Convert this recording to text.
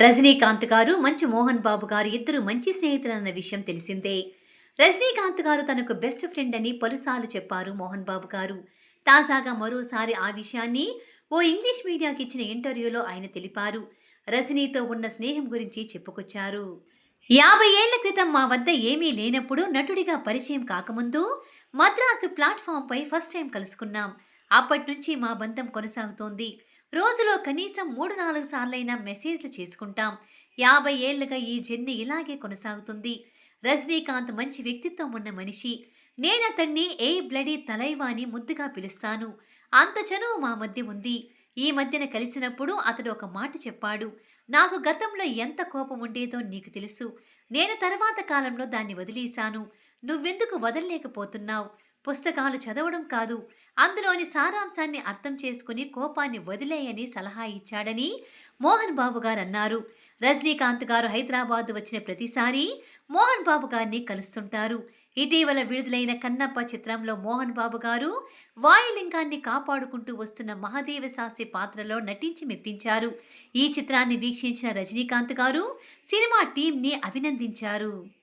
రజనీకాంత్ గారు మంచు మోహన్ బాబు గారు ఇద్దరు మంచి స్నేహితులన్న విషయం తెలిసిందే. రజనీకాంత్ గారు తనకు బెస్ట్ ఫ్రెండ్ అని పలుసార్లు చెప్పారు మోహన్ బాబు గారు. తాజాగా మరోసారి ఆ విషయాన్ని ఓ ఇంగ్లీష్ మీడియాకి ఇచ్చిన ఇంటర్వ్యూలో ఆయన తెలిపారు. రజనీతో ఉన్న స్నేహం గురించి చెప్పుకొచ్చారు. యాభై ఏళ్ళ క్రితం మా వద్ద ఏమీ లేనప్పుడు నటుడిగా పరిచయం కాకముందు మద్రాసు ప్లాట్ఫామ్పై ఫస్ట్ టైం కలుసుకున్నాం. అప్పటి నుంచి మా బంధం కొనసాగుతోంది. రోజులో కనీసం మూడు నాలుగు సార్లైనా మెసేజ్లు చేసుకుంటాం. యాభై ఏళ్ళుగా ఈ జర్నీ ఇలాగే కొనసాగుతుంది. రజనీకాంత్ మంచి వ్యక్తిత్వం ఉన్న మనిషి. నేను అతన్ని ఏ బ్లడీ తలైవాని ముద్దుగా పిలుస్తాను. అంత చనువు మా మధ్య ఉంది. ఈ మధ్యన కలిసినప్పుడు అతడు ఒక మాట చెప్పాడు. నాకు గతంలో ఎంత కోపం ఉండేదో నీకు తెలుసు. నేను తర్వాత కాలంలో దాన్ని వదిలేశాను. నువ్వెందుకు వదలలేకపోతున్నావు? పుస్తకాలు చదవడం కాదు. అందులోని సారాంశాన్ని అర్థం చేసుకుని కోపాన్ని వదిలేయని సలహా ఇచ్చాడని మోహన్ బాబు గారు అన్నారు రజనీకాంత్ గారు హైదరాబాద్ వచ్చిన ప్రతిసారి మోహన్ బాబు గారిని కలుస్తుంటారు. ఇటీవల విడుదలైన కన్నప్ప చిత్రంలో మోహన్ బాబు గారు వాయులింగాన్ని కాపాడుకుంటూ వస్తున్న మహాదేవ శాస్త్రి పాత్రలో నటించి మెప్పించారు. ఈ చిత్రాన్ని వీక్షించిన రజనీకాంత్ గారు సినిమా టీంని అభినందించారు.